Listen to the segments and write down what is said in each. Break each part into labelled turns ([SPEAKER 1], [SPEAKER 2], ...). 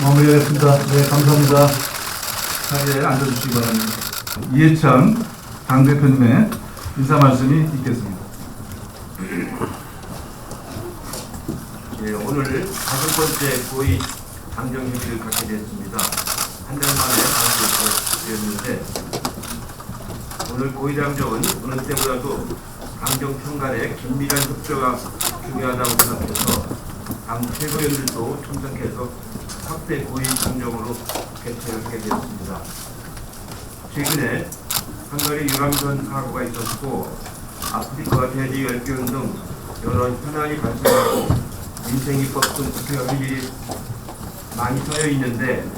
[SPEAKER 1] 자, 마무리하겠습니다. 네, 감사합니다. 자리에 앉아주시기 바랍니다. 이해찬 당대표님의 인사 말씀이 있겠습니다.
[SPEAKER 2] 예, 오늘 다섯 번째 고위 당정 회의를 갖게 됐습니다. 한 달 만에 당정되었는데 오늘 고위 당정은 어느 때보다도 당정 평간의 긴밀한 협조가 중요하다고 생각해서 당 최고위원들도 참석해서 확대 고위 당정으로 개최를 하게 되었습니다. 최근에 한가리 유람선 사고가 있었고 아프리카 돼지 열병 등 여러 현안이 발생하고 민생 입법 등 국회가 할 일이 많이 서여 있는데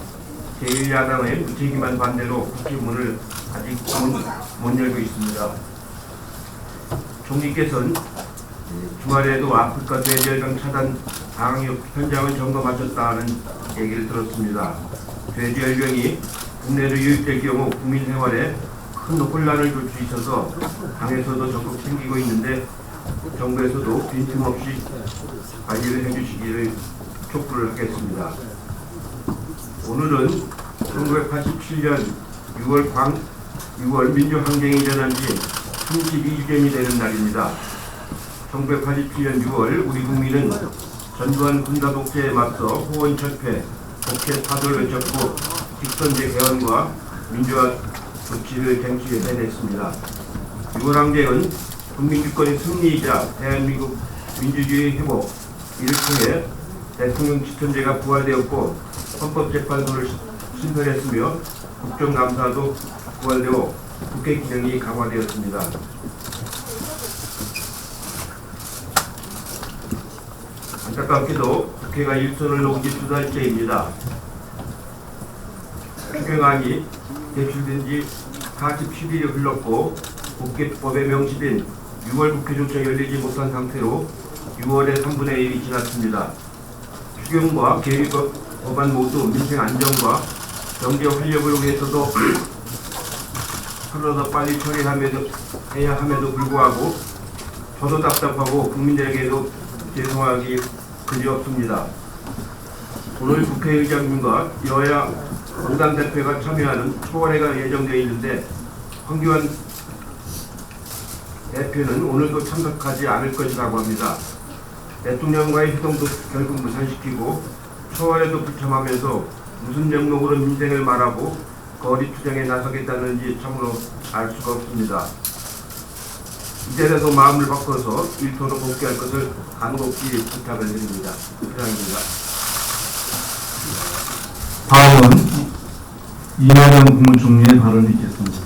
[SPEAKER 2] 제1야당의 무책임한 반대로 국회 문을 아직 못, 못 열고 있습니다. 총리께서는 주말에도 아프리카 돼지열병 차단 방역 현장을 점검하셨다는 얘기를 들었습니다. 돼지 열병이 국내로 유입될 경우 국민 생활에 큰 혼란을 줄 수 있어서 당에서도 적극 챙기고 있는데 정부에서도 빈틈없이 관리를 해주시기를 촉구를 하겠습니다. 오늘은 1987년 6월 광 6월 민주항쟁이 일어난 지 32주년이 되는 날입니다. 1987년 6월 우리 국민은 전두환 군사 독재에 맞서 호원 철폐, 복회 파도를 외쳤고 직선제 개헌과 민주화 조치를 쟁취해 내냈습니다. 6월 항쟁은 국민주권의 승리이자 대한민국 민주주의 회복 이를 통해 대통령 직선제가 부활되었고 헌법재판소를 신설했으며 국정감사도 부활되어 국회 기능이 강화되었습니다. 안타깝게도 국회가 일선을 놓은 지 두 달째입니다. 추경안이 제출된 지 47일이 흘렀고 국회법에 명시된 6월 국회조차 열리지 못한 상태로 6월의 3분의 1이 지났습니다. 추경과 계획 법안 모두 민생 안정과 경제 활력을 위해서도 하루더 빨리 처리함에도 해야 함에도 불구하고 저도 답답하고 국민들에게도 죄송하기 그지없습니다. 오늘 국회의장님과 여야 공당 대표가 참여하는 초원회가 예정되어 있는데 황교안 대표는 오늘도 참석하지 않을 것이라고 합니다. 대통령과의 회동도 결국 무산시키고 초원에도 불참하면서 무슨 명목으로 민생을 말하고 거리 투쟁에 나서겠다는지 참으로 알 수가 없습니다. 이제라도 마음을 바꿔서 일터로 복귀할 것을 간곡히 부탁을 드립니다. 이상입니다.
[SPEAKER 1] 다음은 이낙연 국무총리의 발언이 있겠습니다.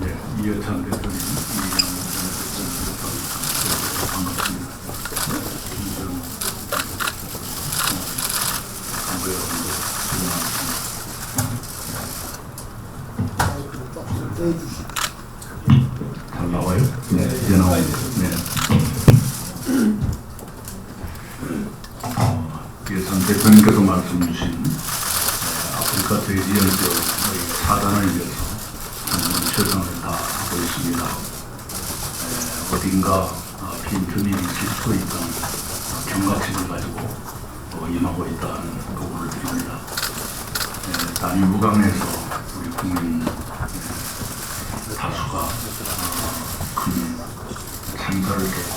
[SPEAKER 3] 네, 이해찬 대표님, 반갑습니다 여러분들, 잘 나와요? 네, 이제 나와요. 네. 어, 예찬 대표님께서 말씀 주신 네, 아프리카 돼지열병의 사단을 위해서 정부는 최선을 다하고 있습니다. 에, 어딘가 어, 있을 수 있다는 어, 경각심을 가지고 어, 임하고 있다는 보고를 드립니다. 에, 단위 무강에서 우리 국민 에, 다수가 어, 큰 참사를 겪고.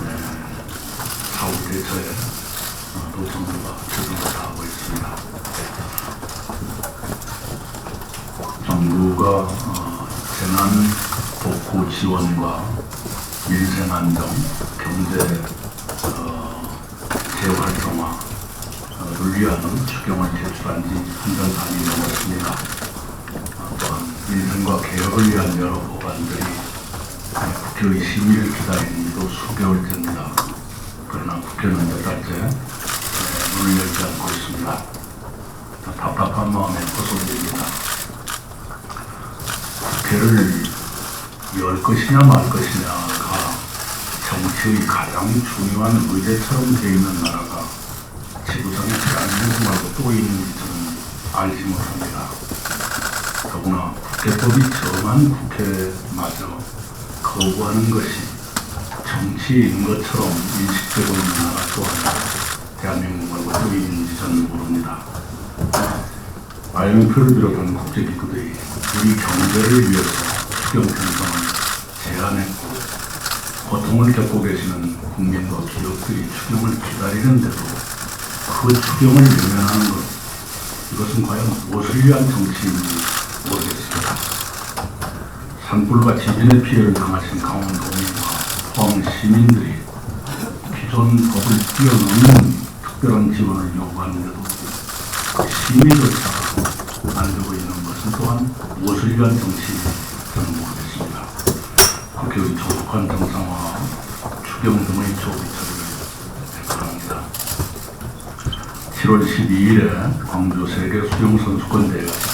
[SPEAKER 3] 에, 사후 대처에 정부가 최선을 다하고 있습니다. 정부가 어, 재난 복구 지원과 민생 안정, 경제 어, 재활성화를 위한 추경을 제출한 지 한 달 반이 넘었습니다. 민생과 개혁을 위한 여러 법안들이 국회의 심의를 기다린 지도 수개월째입니다. 그러나 국회는 몇 달째 에, 문을 열지 않고 있습니다. 답답한 마음에 호소드립니다. 국회를 열 것이냐 말 것이냐가 정치의 가장 중요한 의제처럼 되어 있는 나라가 지구상에 대한민국 말고 또 있는지 저는 알지 못합니다. 더구나 국회법이 정한 국회마저 거부하는 것이 정치인 것처럼 인식되고 있는 나라 또한 대한민국 말고 또 있는지 저는 모릅니다. IMF를 비롯한 국제기구들이 우리 경제를 위해서 추경 편성을 제안했고 고통을 겪고 계시는 국민과 기업들이 추경을 기다리는데도 그 추경을 외면하는 것 이것은 과연 무엇을 위한 정치인지 모르겠습니다. 산불과 지진의 피해를 당하신 강원도민과 포항 시민들이 기존 법을 뛰어넘는 특별한 지원을 요구하는데도 시민조차 안 되고 있는 것은 또한 무엇을 위한 정치인지 저는 모르겠습니다. 국회의 조속한 정상화와 추경 등의 조기 처리를 바랍니다. 7월 12일에 광주 세계 수영 선수권 대회가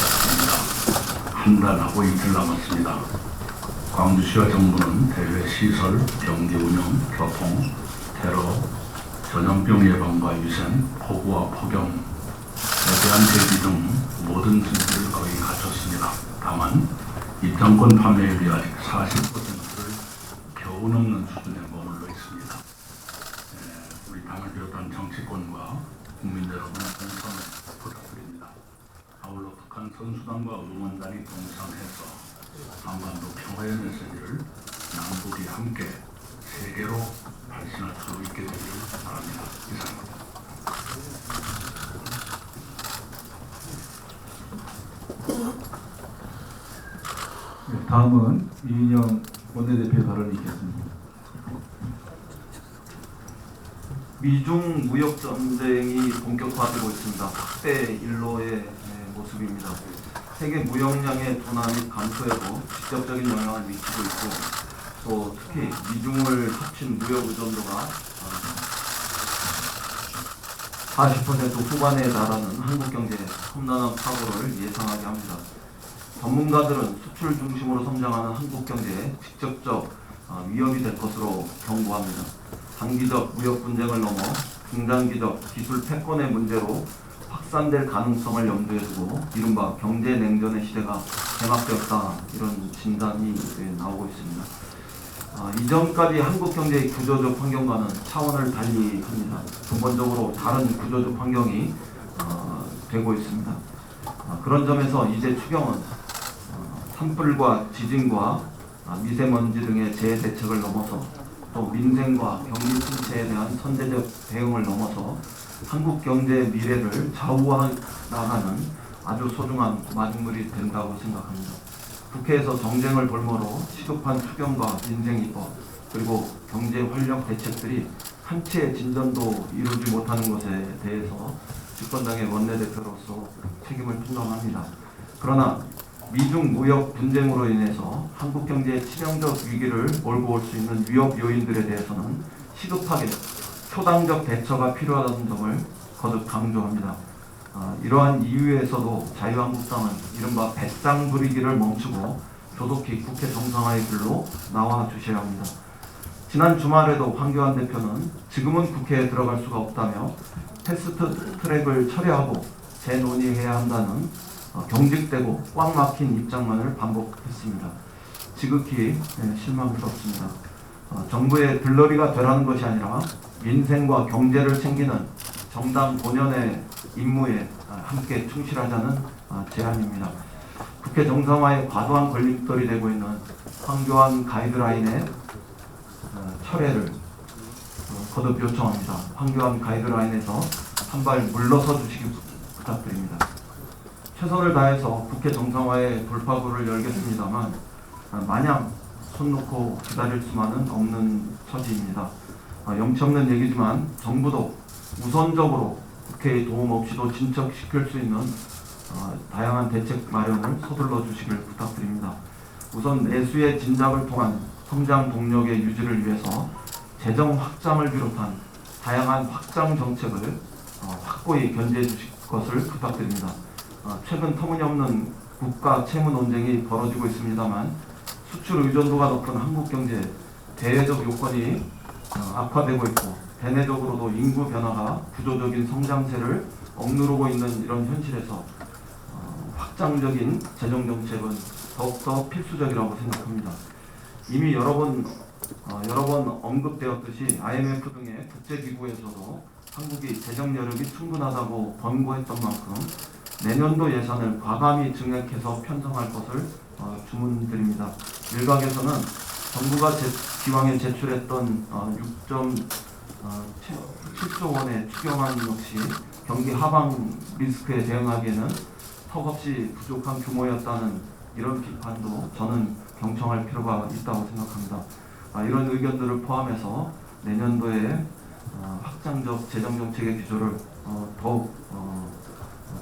[SPEAKER 3] 달하고 이틀 남았습니다. 광주시와 정부는 대회 시설, 경기 운영, 교통, 테러, 전염병 예방과 위생, 폭우와 폭염, 대한 대비 등 모든 준비를 거의 갖췄습니다. 다만 입장권 판매율이 아직 40%를 겨우 넘는 수준에 머물러 있습니다. 에, 우리 당을 비롯한 정치권과 국민 여러분의 동참을 부탁드립니다. 아울러 선수단과 응원단이 동참해서 한반도 평화의 메시지를 남북이 함께 세계로 발신할 수 있게 되기를 바랍니다. 이상입니다.
[SPEAKER 1] 네, 다음은 이인영 원내대표의 발언이 있겠습니다.
[SPEAKER 4] 미중 무역 전쟁이 본격화되고 있습니다. 확대 일로의 예, 모습입니다. 세계 무역량의 둔화 및 감소에도 직접적인 영향을 미치고 있고 또 특히 미중을 합친 무역 의존도가 40% 후반에 달하는 한국 경제에 험난한 파고를 예상하게 합니다. 전문가들은 수출 중심으로 성장하는 한국 경제에 직접적 어, 위협이 될 것으로 경고합니다. 단기적 무역 분쟁을 넘어 중장기적 기술 패권의 문제로 확산될 가능성을 염두에 두고 이른바 경제 냉전의 시대가 개막되었다 이런 진단이 예, 나오고 있습니다. 아, 이전까지 한국 경제의 구조적 환경과는 차원을 달리 합니다. 근본적으로 다른 구조적 환경이 어, 되고 있습니다. 아, 그런 점에서 이제 추경은 어, 산불과 지진과 아, 미세먼지 등의 재해 대책을 넘어서 또 민생과 경기 침체에 대한 선제적 대응을 넘어서 한국 경제의 미래를 좌우하나가는 아주 소중한 마중물이 된다고 생각합니다. 국회에서 정쟁을 볼모로 시급한 추경과 민생입법 그리고 경제 활력 대책들이 한치의 진전도 이루지 못하는 것에 대해서 집권당의 원내대표로서 책임을 통감합니다. 그러나 미중 무역 분쟁으로 인해서 한국 경제의 치명적 위기를 몰고 올 수 있는 위협 요인들에 대해서는 시급하게 초당적 대처가 필요하다는 점을 거듭 강조합니다. 아, 이러한 이유에서도 자유한국당은 이른바 배짱 부리기를 멈추고 조속히 국회 정상화의 길로 나와 주셔야 합니다. 지난 주말에도 황교안 대표는 지금은 국회에 들어갈 수가 없다며 패스트 트랙을 철회하고 재논의해야 한다는 어, 경직되고 꽉 막힌 입장만을 반복했습니다. 지극히 예, 실망스럽습니다. 어, 정부의 들러리가 되라는 것이 아니라 민생과 경제를 챙기는 정당 본연의 임무에 아, 함께 충실하자는 아, 제안입니다. 국회 정상화에 과도한 걸림돌이 되고 있는 황교안 가이드라인의 어, 철회를 어, 거듭 요청합니다. 황교안 가이드라인에서 한 발 물러서 주시기 부탁드립니다. 최선을 다해서 국회 정상화의 돌파구를 열겠습니다만 아, 마냥 손 놓고 기다릴 수만은 없는 처지입니다. 아, 염치없는 얘기지만 정부도 우선적으로 국회의 도움 없이도 진척시킬 수 있는 어, 다양한 대책 마련을 서둘러 주시길 부탁드립니다. 우선 내수의 진작을 통한 성장 동력의 유지를 위해서 재정 확장을 비롯한 다양한 확장 정책을 어, 확고히 견제해 주실 것을 부탁드립니다. 어, 최근 터무니없는 국가 채무 논쟁이 벌어지고 있습니다만 수출 의존도가 높은 한국 경제 대외적 요건이 어, 악화되고 있고 대내적으로도 인구 변화가 구조적인 성장세를 억누르고 있는 이런 현실에서 어, 확장적인 재정 정책은 더욱더 필수적이라고 생각합니다. 이미 여러 번 어, 여러 번 언급되었듯이 IMF 등의 국제기구에서도 한국이 재정 여력이 충분하다고 권고했던 만큼 내년도 예산을 과감히 증액해서 편성할 것을 어, 주문드립니다. 일각에서는 정부가 제, 기왕에 제출했던 어, 6.7조 원의 추경안 역시 경기 하방 리스크에 대응하기에는 턱없이 부족한 규모였다는 이런 비판도 저는 경청할 필요가 있다고 생각합니다. 아, 이런 의견들을 포함해서 내년도에 어, 확장적 재정 정책의 기조를 어, 더욱 어,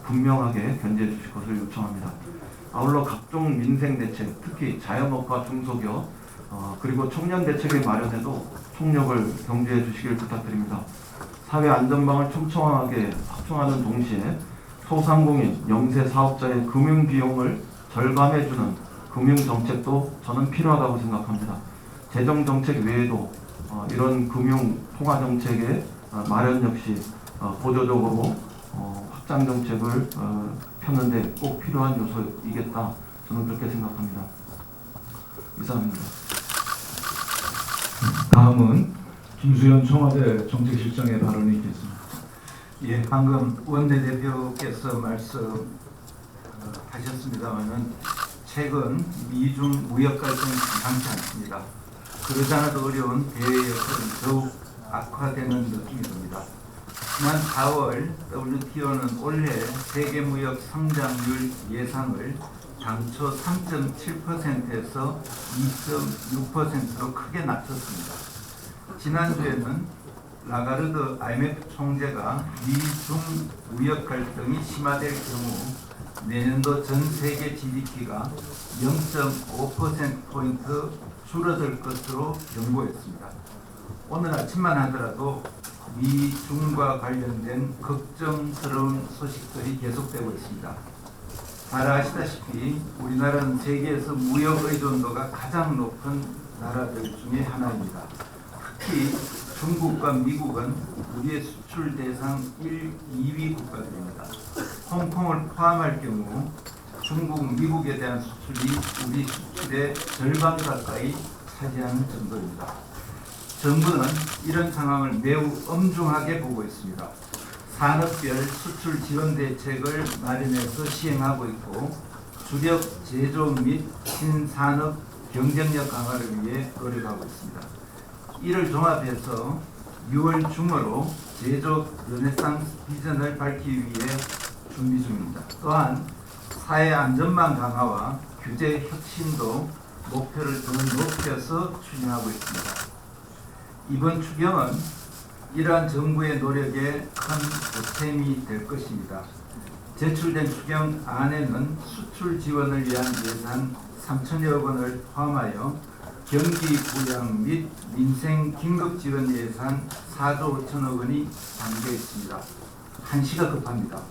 [SPEAKER 4] 분명하게 견지해 주실 것을 요청합니다. 아울러 각종 민생 대책, 특히 자영업과 중소기업, 어, 그리고 청년 대책의 마련에도 총력을 경주해 주시길 부탁드립니다. 사회 안전망을 촘촘하게 확충하는 동시에 소상공인, 영세 사업자의 금융 비용을 절감해주는 금융 정책도 저는 필요하다고 생각합니다. 재정 정책 외에도 어, 이런 금융 통화 정책의 어, 마련 역시 어, 보조적으로 어, 확장 정책을 어, 펴는데 꼭 필요한 요소이겠다. 저는 그렇게 생각합니다. 이상입니다.
[SPEAKER 1] 다음은 김수현 청와대 정책실장의 발언이 있겠습니다.
[SPEAKER 5] 예, 방금 원내대표께서 말씀하셨습니다만은 최근 미중 무역 갈등이 심상치 않습니다. 그러지 않아도 어려운 대외 여건이 더욱 악화되는 느낌이 듭니다. 지난 4월 WTO는 올해 세계 무역 성장률 예상을 당초 3.7%에서 2.6%로 크게 낮췄습니다. 지난주에는 라가르드 IMF 총재가 미중 무역 갈등이 심화될 경우 내년도 전 세계 GDP가 0.5%포인트 줄어들 것으로 경고했습니다. 오늘 아침만 하더라도 미중과 관련된 걱정스러운 소식들이 계속되고 있습니다. 잘 아시다시피 우리나라는 세계에서 무역 의존도가 가장 높은 나라들 중에 하나입니다. 특히 중국과 미국은 우리의 수출 대상 1, 2위 국가들입니다. 홍콩을 포함할 경우 중국, 미국에 대한 수출이 우리 수출의 절반 가까이 차지하는 정도입니다. 정부는 이런 상황을 매우 엄중하게 보고 있습니다. 산업별 수출 지원 대책을 마련해서 시행하고 있고 주력 제조 및 신산업 경쟁력 강화를 위해 노력하고 있습니다. 이를 종합해서 6월 중으로 제조 르네상스 비전을 밝히기 위해 준비 중입니다. 또한 사회 안전망 강화와 규제 혁신도 목표를 더 높여서 추진하고 있습니다. 이번 추경은 이러한 정부의 노력에 큰 보탬이 될 것입니다. 제출된 추경 안에는 수출 지원을 위한 예산 3천여 원을 포함하여 경기 부양 및 민생 긴급 지원 예산 4조 5천억 원이 담겨 있습니다. 한시가 급합니다.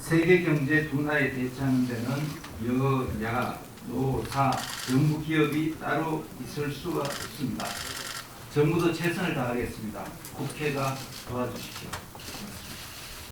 [SPEAKER 5] 세계 경제 둔화에 대처하는 데는 여야, 노사, 정부 기업이 따로 있을 수가 없습니다. 정부도 최선을 다하겠습니다. 국회가 도와주십시오.